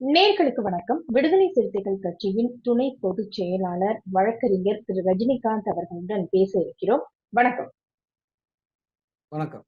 நேர்களுக்கு வணக்கம். விடுதலை சிறுத்தைகள் கட்சியின் துணை பொதுச் செயலாளர் வழக்கறிஞர் திரு. ரஜினிகாந்த் அவர்களுடன் பேச இருக்கிறோம். வணக்கம். வணக்கம்.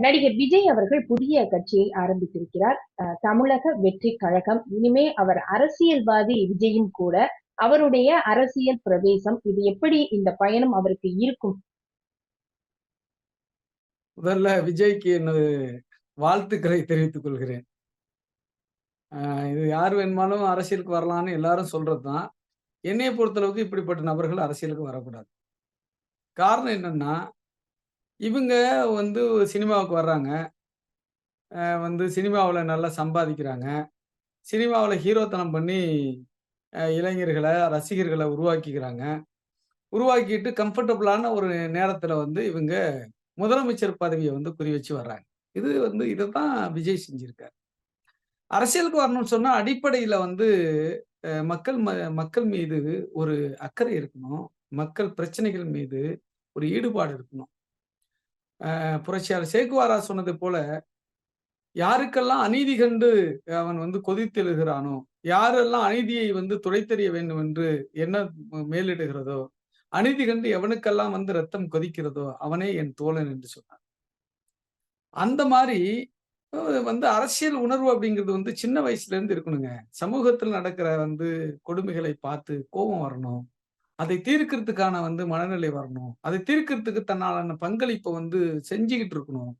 நடிகர் விஜய் அவர்கள் புதிய கட்சியை ஆரம்பித்திருக்கிறார். தமிழக வெற்றி கழகம். இனிமே அவர் அரசியல்வாதி விஜயும் கூட. அவருடைய அரசியல் பிரவேசம் இது எப்படி இந்த பயணம் அவருக்கு இருக்கும்? முதல்ல விஜய்க்கு எனது வாழ்த்துக்களை தெரிவித்துக் கொள்கிறேன். இது யார் வேணுமானாலும் அரசியலுக்கு வரலான்னு எல்லாரும் சொல்றதுதான். என்னைய பொறுத்தளவுக்கு இப்படிப்பட்ட நபர்கள் அரசியலுக்கு வரக்கூடாது. காரணம் என்னன்னா இவங்க வந்து சினிமாவுக்கு வர்றாங்க. வந்து சினிமாவில் நல்லா சம்பாதிக்கிறாங்க. சினிமாவில் ஹீரோத்தனம் பண்ணி இளைஞர்களை ரசிகர்களை உருவாக்கிக்கிறாங்க. உருவாக்கிட்டு கம்ஃபர்டபுளான ஒரு நேரத்தில் வந்து இவங்க முதலமைச்சர் பதவியை வந்து குறி வச்சு வர்றாங்க. இது வந்து இதை தான் விஜய் செஞ்சிருக்காரு. அரசியலுக்கு வரணும்னு சொன்னா அடிப்படையில வந்து அஹ், மக்கள் ம- மக்கள் மீது ஒரு அக்கறை இருக்கணும். மக்கள் பிரச்சனைகள் மீது ஒரு ஈடுபாடு இருக்கணும். அஹ், புரட்சியாளர் சேக்குவாரா சொன்னது போல யாருக்கெல்லாம் அநீதி கண்டு அவன் வந்து கொதித்தெழுகிறானோ யாரெல்லாம் அநீதியை வந்து துடைத்தெறிய வேண்டும் என்று என்ன மேலிடுகிறதோ அநீதி கண்டு எவனுக்கெல்லாம் வந்து ரத்தம் கொதிக்கிறதோ அவனே என் தோழன் என்று சொன்னார். அந்த மாதிரி வந்து அரசியல் உணர்வு அப்படிங்கிறது வந்து சின்ன வயசுல இருந்து இருக்கணுங்க. சமூகத்தில் நடக்கிற வந்து கொடுமைகளை பார்த்து கோபம் வரணும். அதை தீர்க்கறதுக்கான வந்து மனநிலை வரணும். அதை தீர்க்கிறதுக்கு தன்னாலான பங்களிப்பை வந்து செஞ்சுக்கிட்டு இருக்கணும்.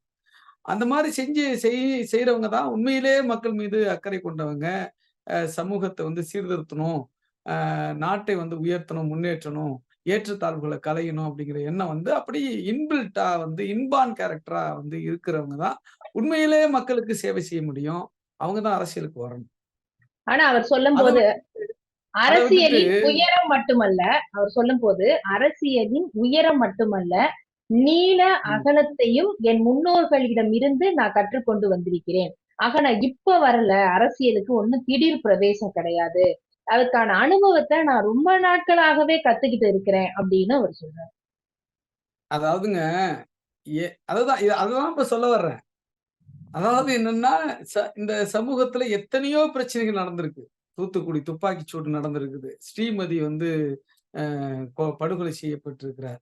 அந்த மாதிரி செஞ்சு செய் செய்யறவங்க தான் உண்மையிலே மக்கள் மீது அக்கறை கொண்டவங்க. சமூகத்தை வந்து சீர்திருத்தணும். நாட்டை வந்து உயர்த்தணும் முன்னேற்றணும் ஏற்றத்தாழ்வுகளை கலையணும் அப்படிங்கிற எண்ணம் வந்து அப்படி இன்பில்ட்டா வந்து இன்பான் கேரக்டரா வந்து இருக்கிறவங்க தான் உண்மையிலே மக்களுக்கு சேவை செய்ய முடியும். அவங்க தான் அரசியலுக்கு வரணும். ஆனா அவர் சொல்லும் போது அரசியலின் உயரம் மட்டுமல்ல அவர் சொல்லும் போது அரசியலின் உயரம் மட்டுமல்ல நீள அகலத்தையும் என் முன்னோர்களிடம் இருந்து நான் கற்றுக்கொண்டு வந்திருக்கிறேன். ஆக நான் இப்ப வரல அரசியலுக்கு ஒண்ணும் திடீர் பிரவேசம் கிடையாது. அதுக்கான அனுபவத்தை நான் ரொம்ப நாட்களாகவே கத்துக்கிட்டு இருக்கிறேன் அப்படின்னு அவர் சொல்றாரு. அதாவதுங்க அதுதான் அதுதான் இப்ப சொல்ல வர்றேன். அதாவது என்னன்னா ச- இந்த சமூகத்துல எத்தனையோ பிரச்சனைகள் நடந்திருக்கு. தூத்துக்குடி துப்பாக்கி சூடு நடந்திருக்குது. ஸ்ரீமதி வந்து கொ- படுகொலை செய்யப்பட்டிருக்கிறார்.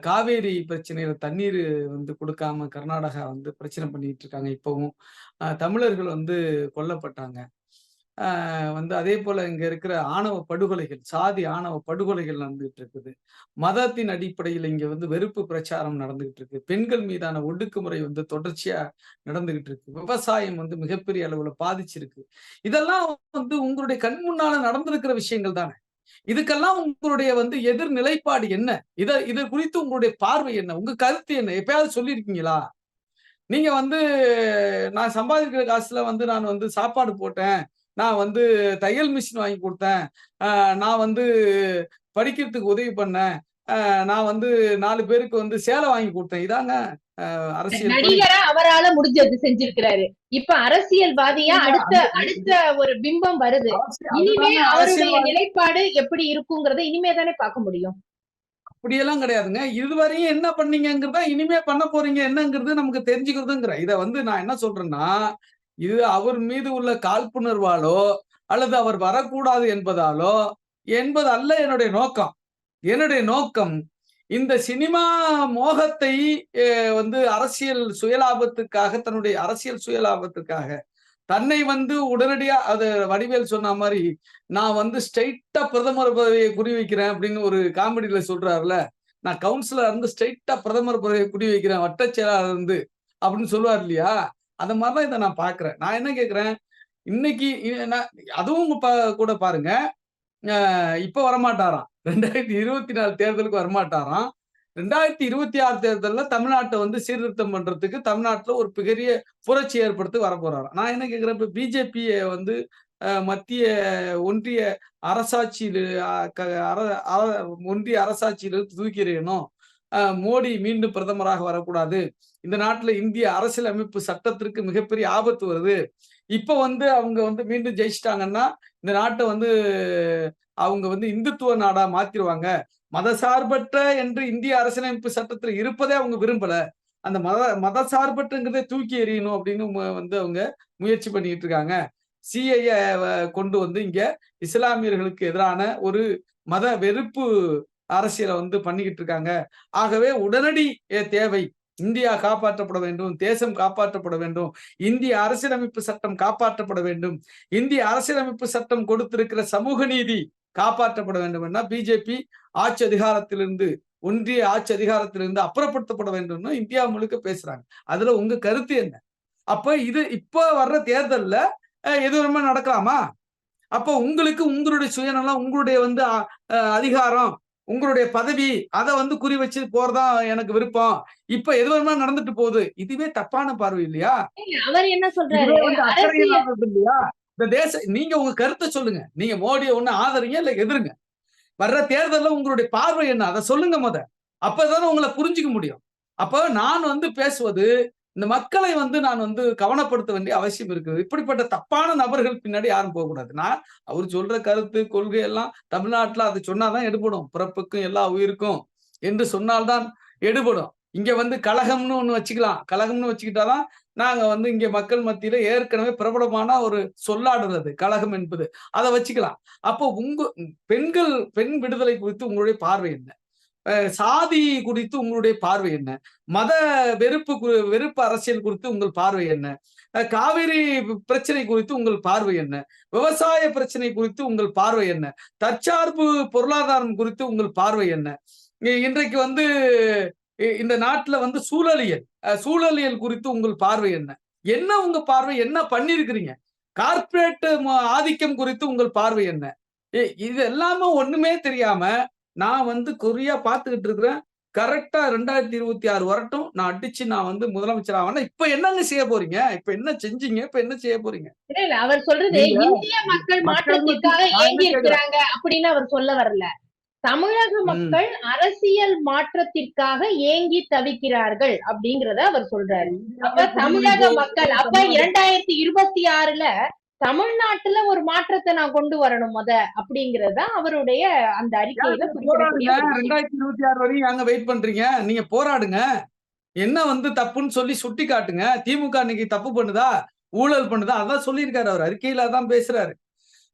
காவேரி பிரச்சனையில தண்ணீர் வந்து கொடுக்காம கர்நாடகா வந்து பிரச்சனை பண்ணிட்டு இருக்காங்க இப்பவும். தமிழர்கள் வந்து கொல்லப்பட்டாங்க. வந்து அதே போல இங்க இருக்கிற ஆணவ படுகொலைகள் சாதி ஆணவ படுகொலைகள் நடந்துகிட்டு இருக்குது. மதத்தின் அடிப்படையில் இங்க வந்து வெறுப்பு பிரச்சாரம் நடந்துகிட்டு இருக்கு. பெண்கள் மீதான ஒடுக்குமுறை வந்து தொடர்ச்சியா நடந்துகிட்டு இருக்கு. விவசாயம் வந்து மிகப்பெரிய அளவுல பாதிச்சிருக்கு. இதெல்லாம் வந்து உங்களுடைய கண் முன்னால நடந்திருக்கிற விஷயங்கள் தானே? இதுக்கெல்லாம் உங்களுடைய வந்து எதிர் நிலைப்பாடு என்ன? இத இது குறித்து உங்களுடைய பார்வை என்ன? உங்க கருத்து என்ன? எப்பயாவது சொல்லியிருக்கீங்களா? நீங்க வந்து நான் சம்பாதிக்கிற காசுல வந்து நான் வந்து சாப்பாடு போட்டேன். நான் வந்து தையல் மிஷின் வாங்கி கொடுத்தேன். நான் வந்து படிக்கிறதுக்கு உதவி பண்ணேன். நான் வந்து நாலு பேருக்கு வந்து சேலை வாங்கி கொடுத்தேன். இதாங்க அரசியல். நடிகரா அவரால முடிஞ்சது செஞ்சிருக்கிறாரு. இப்ப அரசியல்வாதியா அடுத்த அடுத்த ஒரு பிம்பம் வருது. இனிமே அவருடைய. நிலைப்பாடு எப்படி இருக்குங்கிறத இனிமே தானே பார்க்க முடியும். அப்படியெல்லாம் கிடையாதுங்க. இதுவரையும் என்ன பண்ணீங்கிறத இனிமே பண்ண போறீங்க என்னங்கிறது நமக்கு தெரிஞ்சுக்கிறதுங்கிற. இத வந்து நான் என்ன சொல்றேன்னா இது அவர் மீது உள்ள காழ்ப்புணர்வாலோ அல்லது அவர் வரக்கூடாது என்பதாலோ என்பது அல்ல என்னுடைய நோக்கம். என்னுடைய நோக்கம் இந்த சினிமா மோகத்தை வந்து அரசியல் சுயலாபத்துக்காக தன்னுடைய அரசியல் சுயலாபத்துக்காக தன்னை வந்து உடனடியா அது வடிவேல் சொன்ன மாதிரி நான் வந்து ஸ்ட்ரைட்டா பிரதமர் பதவியை குறி வைக்கிறேன் அப்படின்னு ஒரு காமெடியில சொல்றாருல நான் கவுன்சிலர் இருந்து ஸ்ட்ரைட்டா பிரதமர் பதவியை குறி வைக்கிறேன் வட்டச் செயலாளர் இருந்து அப்படின்னு சொல்லுவார் இல்லையா? அந்த மாதிரிதான் இதை நான் பாக்குறேன். நான் என்ன கேக்குறேன்? இன்னைக்கு அதுவும் உங்க பா- கூட பாருங்க. அஹ் இப்ப வரமாட்டாராம். ரெண்டாயிரத்தி இருபத்தி நாலு தேர்தலுக்கு வரமாட்டாராம். ரெண்டாயிரத்தி இருபத்தி ஆறு தேர்தலில் தமிழ்நாட்டை வந்து சீர்திருத்தம் பண்றதுக்கு தமிழ்நாட்டுல ஒரு பெரிய புரட்சி ஏற்படுத்தி வர நான் என்ன கேட்கிறேன் இப்போ பிஜேபியை வந்து மத்திய ஒன்றிய அரசாட்சியில் அர- அர- ஒன்றிய அரசாட்சியிலிருந்து தூக்கி மோடி மீண்டும் பிரதமராக வரக்கூடாது. இந்த நாட்டுல இந்திய அரசியல் அமைப்பு சட்டத்திற்கு மிகப்பெரிய ஆபத்து வருது. இப்ப வந்து அவங்க வந்து மீண்டும் ஜெயிச்சிட்டாங்கன்னா இந்த நாட்டை வந்து அவங்க வந்து இந்துத்துவ நாடா மாத்திருவாங்க. மதசார்பற்ற என்று இந்திய அரசியலமைப்பு சட்டத்துல இருப்பதே அவங்க விரும்பல. அந்த மத மதசார்பற்றங்கிறதே தூக்கி எறியணும் அப்படின்னு வந்து அவங்க முயற்சி பண்ணிட்டு இருக்காங்க. சிஐஏ கொண்டு வந்து இங்க இஸ்லாமியர்களுக்கு எதிரான ஒரு மத வெறுப்பு அரசியலை வந்து பண்ணிக்கிட்டு இருக்காங்க. ஆகவே உடனடி தேவை. இந்தியா காப்பாற்றப்பட வேண்டும். தேசம் காப்பாற்றப்பட வேண்டும். இந்திய அரசியலமைப்பு சட்டம் காப்பாற்றப்பட வேண்டும். இந்திய அரசியலமைப்பு சட்டம் கொடுத்திருக்கிற சமூக நீதி காப்பாற்றப்பட வேண்டும் என்ன பிஜேபி ஆட்சி அதிகாரத்திலிருந்து ஒன்றிய ஆட்சி அதிகாரத்திலிருந்து அப்புறப்படுத்தப்பட வேண்டும்னு இந்தியா முழுக்க பேசுறாங்க. அதுல உங்க கருத்து என்ன? அப்ப இது இப்ப வர்ற தேர்தல்ல அஹ், நடக்கலாமா? அப்ப உங்களுக்கு உங்களுடைய சுயநலம் உங்களுடைய வந்து அஹ், அதிகாரம் உங்களுடைய பதவி அதை வந்து குறி வச்சு போறதா எனக்கு விருப்பம். இப்ப எது வேணுமா நடந்துட்டு போகுது. இதுவே தப்பான பார்வை இல்லையா? அவர் என்ன சொல்றாரு? இல்லையா? இந்த தேச நீங்க உங்க கருத்தை சொல்லுங்க. நீங்க மோடியை ஒண்ணு ஆதரிங்க இல்ல எதிருங்க. வர்ற தேர்தல்ல உங்களுடைய பார்வை என்ன? அதை சொல்லுங்க முத. அப்பதானே உங்களை புரிஞ்சுக்க முடியும். அப்ப நான் வந்து பேசுவது இந்த மக்களை வந்து நான் வந்து கவனப்படுத்த வேண்டிய அவசியம் இருக்குது. இப்படிப்பட்ட தப்பான நபர்கள் பின்னாடி யாரும் போகக்கூடாது. நான் அவர் சொல்ற கருத்து கொள்கை எல்லாம் தமிழ்நாட்டில் அது சொன்னாதான் எடுபடும். பிறப்புக்கும் எல்லா உயிருக்கும் என்று சொன்னால்தான் எடுபடும். இங்க வந்து கழகம்னு ஒண்ணு வச்சுக்கலாம். கழகம்னு வச்சுக்கிட்டாதான் நாங்க வந்து இங்க மக்கள் மத்தியில ஏற்கனவே பிரபலமான ஒரு சொல்லாடுறது கழகம் என்பது. அதை வச்சுக்கலாம். அப்போ உங்க பெண்கள் பெண் விடுதலை குறித்து உங்களுடைய பார்வை என்ன? சாதி குறித்து உங்களுடைய பார்வை என்ன? மத வெறுப்பு வெறுப்பு அரசியல் குறித்து உங்கள் பார்வை என்ன? காவிரி பிரச்சனை குறித்து உங்கள் பார்வை என்ன? விவசாய பிரச்சனை குறித்து உங்கள் பார்வை என்ன? தற்சார்பு பொருளாதாரம் குறித்து உங்கள் பார்வை என்ன? இன்றைக்கு வந்து இந்த நாட்டுல வந்து சூழலியல் சூழலியல் குறித்து உங்கள் பார்வை என்ன? என்ன உங்க பார்வை? என்ன பண்ணிருக்கிறீங்க? கார்பரேட் ஆதிக்கம் குறித்து உங்கள் பார்வை என்ன? இது எல்லாமே ஒண்ணுமே தெரியாம நான் வந்து குறியா பார்த்துக்கிட்டு இருக்கிறேன். கரெக்டா ரெண்டாயிரத்தி இருபத்தி ஆறு வரட்டும். நான் அடிச்சு நான் வந்து முதலமைச்சர் ஆவேன்னா இப்ப என்னங்க செய்ய போறீங்க? இப்ப என்ன செஞ்சீங்க? இப்ப என்ன செய்ய போறீங்க? இல்ல, அவர் சொல்றது இந்திய மக்கள் மாற்றத்திற்காக ஏங்கி இருக்கிறாங்க அப்படின்னு அவர் சொல்ல வரல. தமிழக. மக்கள் அரசியல் மாற்றத்திற்காக ஏங்கி தவிக்கிறார்கள் அப்படிங்கறத அவர் சொல்றாரு. அப்ப தமிழக மக்கள் அப்ப இரண்டாயிரத்தி இருபத்தி ஆறுல தமிழ்நாட்டுல ஒரு மாற்றத்தை நான் கொண்டு வரணும் முத அப்படிங்கறது தான் அவருடைய அந்த அறிக்கையில. ரெண்டாயிரத்தி இருபத்தி ஆறு வரையும் அங்க வெயிட் பண்றீங்க? நீங்க போராடுங்க. என்ன வந்து தப்புன்னு சொல்லி சுட்டி காட்டுங்க. திமுக இன்னைக்கு தப்பு பண்ணுதா? ஊழல் பண்ணுதா? அதான் சொல்லியிருக்காரு அவர். அறிக்கையில அதான் பேசுறாரு.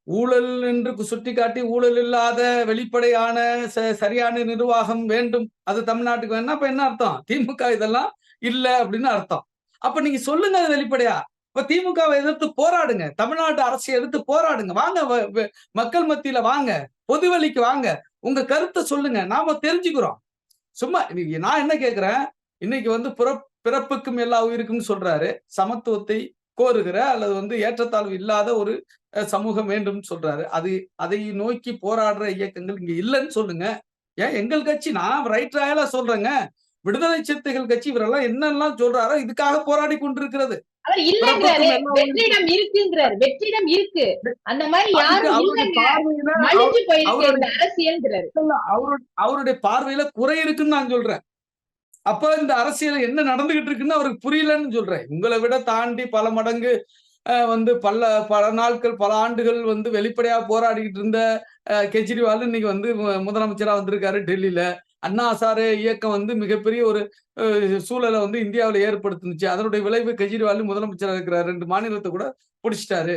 ஊழல் என்று சுட்டி காட்டி ஊழல் இல்லாத வெளிப்படையான ச- சரியான நிர்வாகம் வேண்டும். அது தமிழ்நாட்டுக்கு வேணா அப்ப என்ன அர்த்தம்? திமுக இதெல்லாம் இல்ல அப்படின்னு அர்த்தம். அப்ப நீங்க சொல்லுங்க அது வெளிப்படையா? இப்ப திமுகவை எதிர்த்து போராடுங்க. தமிழ்நாட்டு அரசை எதிர்த்து போராடுங்க. வாங்க வ- மக்கள் மத்தியில வாங்க. பொதுவெளிக்கு வாங்க. உங்க கருத்தை சொல்லுங்க. நாம தெரிஞ்சுக்கிறோம். சும்மா நான் என்ன கேக்குறேன்? இன்னைக்கு வந்து பிறப் பிறப்புக்கும் எல்லா உயிருக்கும் சொல்றாரு. சமத்துவத்தை கோருகிற அல்லது வந்து ஏற்றத்தாழ்வு இல்லாத ஒரு அஹ், சமூகம் வேண்டும் சொல்றாரு. அது அதை நோக்கி போராடுற இயக்கங்கள் இங்க இல்லைன்னு சொல்லுங்க. ஏன்? எங்கள் கட்சி நான் ரைட் ராயலா சொல்றேங்க. விடுதலை சிறுத்தைகள் கட்சி இவரெல்லாம் என்னெல்லாம் சொல்றாரோ இதுக்காக போராடி கொண்டிருக்கிறது. அவர் இல்லங்கிறாரு வெற்றிடம் இருக்குங்கிறாரு வெற்றிடம் இருக்கு. அந்த மாதிரி யாரும் மலிஞ்சு போயிருக்கு இந்த அரசியல்ங்கிறாரு. அவருடைய பார்வையில குறை இருக்குன்னு நான் சொல்றேன். அப்ப இந்த அரசியல் என்ன நடந்துகிட்டு இருக்குன்னு அவருக்கு புரியலன்னு சொல்றேன். உங்களை விட தாண்டி பல மடங்கு வந்து பல பல நாட்கள் பல ஆண்டுகள் வந்து வெளிப்படையா போராடிக்கிட்டு இருந்த கெஜ்ரிவால் இன்னைக்கு வந்து முதலமைச்சரா வந்திருக்காரு டெல்லியில. அண்ணா ஹசாரே இயக்கம் வந்து மிகப்பெரிய ஒரு சூழலை வந்து இந்தியாவில் ஏற்படுத்துனுச்சு. அதனுடைய விளைவு கெஜ்ரிவால் முதலமைச்சராக இருக்கிற ரெண்டு மாநிலத்தை கூட பிடிச்சிட்டாரு.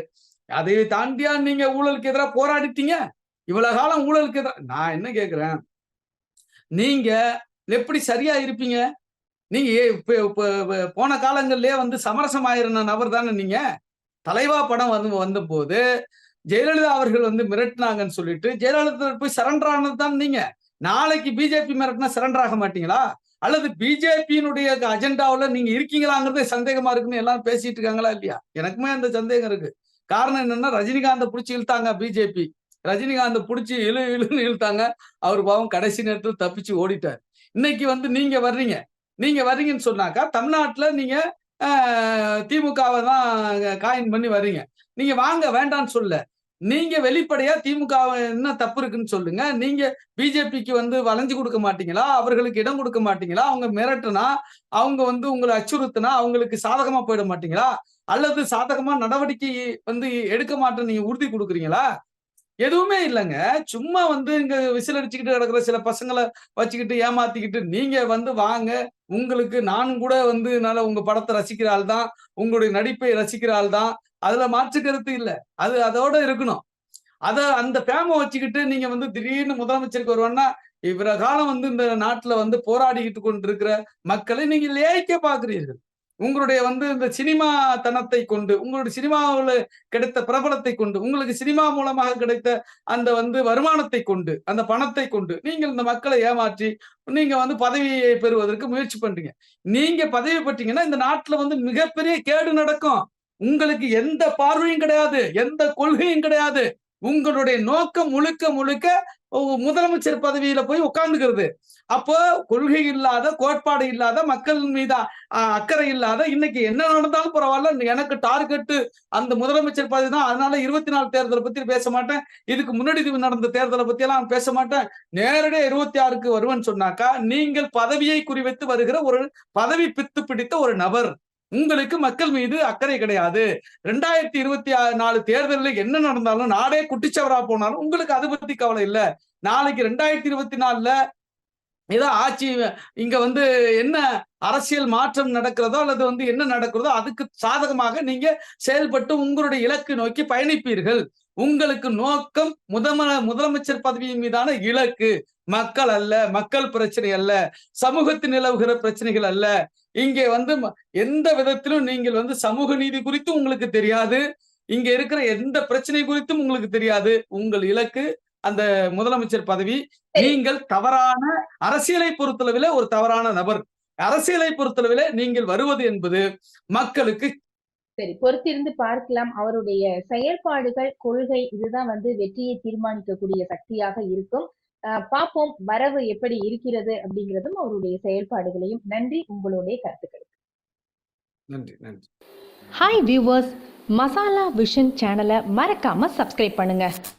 அதை தாண்டியா நீங்க ஊழலுக்கு எதிராக போராடிட்டீங்க? இவ்வளவு காலம் ஊழலுக்கு எதிராக நான் என்ன கேட்கிறேன் நீங்க எப்படி சரியா இருப்பீங்க? நீங்க ஏ- போன காலங்கள்லயே வந்து சமரசம் ஆயிருந்த நபர் தானே நீங்க? தலைவா படம் வந்து வந்த போது ஜெயலலிதா அவர்கள் வந்து மிரட்டினாங்கன்னு சொல்லிட்டு ஜெயலலிதா போய் சரண்டர் ஆனது தான் நீங்க. நாளைக்கு பிஜேபி மிரட்டினா சரண்டர் ஆக மாட்டீங்களா? அல்லது பிஜேபியினுடைய அஜெண்டாவில் நீங்க இருக்கீங்களாங்கிறதே சந்தேகமா இருக்குன்னு எல்லாரும் பேசிட்டு இருக்காங்களா இல்லையா? எனக்குமே அந்த சந்தேகம் இருக்கு. காரணம் என்னன்னா ரஜினிகாந்த பிடிச்சி இழுத்தாங்க பிஜேபி ரஜினிகாந்த பிடிச்சி இழு இழுன்னு இழுத்தாங்க. அவர் பாவம் கடைசி நேரத்தில் தப்பிச்சு ஓடிட்டார். இன்னைக்கு வந்து நீங்க வர்றீங்க. நீங்க வர்றீங்கன்னு சொன்னாக்கா தமிழ்நாட்டில் நீங்க திமுகவை தான் காயின் பண்ணி வர்றீங்க. நீங்க வாங்க வேண்டாம்னு சொல்ல. நீங்க வெளிப்படையா திமுக என்ன தப்பு இருக்குன்னு சொல்லுங்க. நீங்க பிஜேபிக்கு வந்து வளைஞ்சு கொடுக்க மாட்டீங்களா? அவர்களுக்கு இடம் கொடுக்க மாட்டீங்களா? அவங்க மிரட்டுனா அவங்க வந்து உங்களை அச்சுறுத்தினா அவங்களுக்கு சாதகமா போயிட மாட்டீங்களா? அல்லது சாதகமா நடவடிக்கை வந்து எடுக்க மாட்டேன்னு நீங்க உறுதி கொடுக்குறீங்களா? எதுவுமே இல்லைங்க. சும்மா வந்து இங்க விசில் அடிச்சுக்கிட்டு கிடக்குற சில பசங்களை வச்சுக்கிட்டு ஏமாத்திக்கிட்டு நீங்க வந்து வாங்க. உங்களுக்கு நானும் கூட வந்து என்னால உங்க படத்தை ரசிக்கிற ஆள் தான் உங்களுடைய நடிப்பை ரசிக்கிற ஆள் தான் அதுல மாற்று கருத்து இல்ல. அது அதோட இருக்கணும். அத அந்த ஃபேமை வச்சுக்கிட்டு நீங்க வந்து திடீர்னு முதலமைச்சருக்கு வருவான்னா இவர காலம் வந்து இந்த நாட்டுல வந்து போராடிக்கிட்டு கொண்டிருக்கிற மக்களை நீங்க லேய்க்க பாக்குறீர்கள் உங்களுடைய வந்து இந்த சினிமா தனத்தை கொண்டு உங்களுடைய சினிமாவில் கிடைத்த பிரபலத்தை கொண்டு உங்களுக்கு சினிமா மூலமாக கிடைத்த அந்த வந்து வருமானத்தை கொண்டு அந்த பணத்தை கொண்டு நீங்கள் இந்த மக்களை ஏமாற்றி நீங்க வந்து பதவியை பெறுவதற்கு முயற்சி பண்றீங்க. நீங்க பதவி பெற்றீங்கன்னா இந்த நாட்டுல வந்து மிகப்பெரிய கேடு நடக்கும். உங்களுக்கு எந்த பார்வையும் கிடையாது எந்த கொள்கையும் கிடையாது. உங்களுடைய நோக்கம் முழுக்க முழுக்க முதலமைச்சர் பதவியில போய் உட்கார்ந்துக்கிறது. அப்போ கொள்கை இல்லாத கோட்பாடு இல்லாத மக்கள் மீது அக்கறை இல்லாத இன்னைக்கு என்ன நடந்தாலும் பரவாயில்ல எனக்கு டார்கெட்டு அந்த முதலமைச்சர் பதவி தான். அதனால இருபத்தி நாலு தேர்தலை பத்தி பேச மாட்டேன். இதுக்கு முன்னாடி நடந்த தேர்தலை பத்தி எல்லாம் பேச மாட்டேன். நேரடியாக இருபத்தி ஆறுக்கு வருவேன்னு சொன்னாக்கா நீங்கள் பதவியை குறிவைத்து வருகிற ஒரு பதவி பித்து பிடித்த ஒரு நபர். உங்களுக்கு மக்கள் மீது அக்கறை கிடையாது. ரெண்டாயிரத்தி இருபத்தி நாலு தேர்தலில் என்ன நடந்தாலும் நாடே குட்டிச்சவரா போனாலும் உங்களுக்கு அதை பத்தி கவலை இல்லை. நாளைக்கு ரெண்டாயிரத்தி இருபத்தி நாலுல ஏதோ ஆட்சி இங்க வந்து என்ன அரசியல் மாற்றம் நடக்கிறதோ அல்லது வந்து என்ன நடக்கிறதோ அதுக்கு சாதகமாக நீங்க செயல்பட்டு உங்களுடைய இலக்கு நோக்கி பயணிப்பீர்கள். உங்களுக்கு நோக்கம் முதம முதலமைச்சர் பதவியின் மீதான இலக்கு. மக்கள் அல்ல மக்கள் பிரச்சனை அல்ல சமூகத்தில் நிலவுகிற பிரச்சனைகள் அல்ல. இங்கே வந்து எந்த விதத்திலும் நீங்கள் வந்து சமூக நீதி குறித்து உங்களுக்கு தெரியாது. இங்க இருக்கிற எந்த பிரச்சனை குறித்தும் உங்களுக்கு தெரியாது. உங்கள் இலக்கு அந்த முதலமைச்சர் பதவி. நீங்கள் தவறான அரசியலை பொறுத்தளவிலே ஒரு தவறான நபர். அரசியலை பொறுத்தளவிலே நீங்கள் வருவது என்பது மக்களுக்கு சரி பொறுத்திருந்து பார்க்கலாம். அவருடைய செயல்பாடுகள் கொள்கை இதுதான் வந்து வெற்றியை தீர்மானிக்கக்கூடிய சக்தியாக இருக்கும். பார்ப்போம் வரவு எப்படி இருக்கிறது அப்படிங்கிறதும் அவருடைய செயல்பாடுகளையும். நன்றி உங்களுடைய கருத்துக்கள். நன்றி நன்றி. ஹாய் வியூவர்ஸ் மசாலா விஷன் சேனலை மறக்காமல் சப்ஸ்கிரைப் பண்ணுங்கள்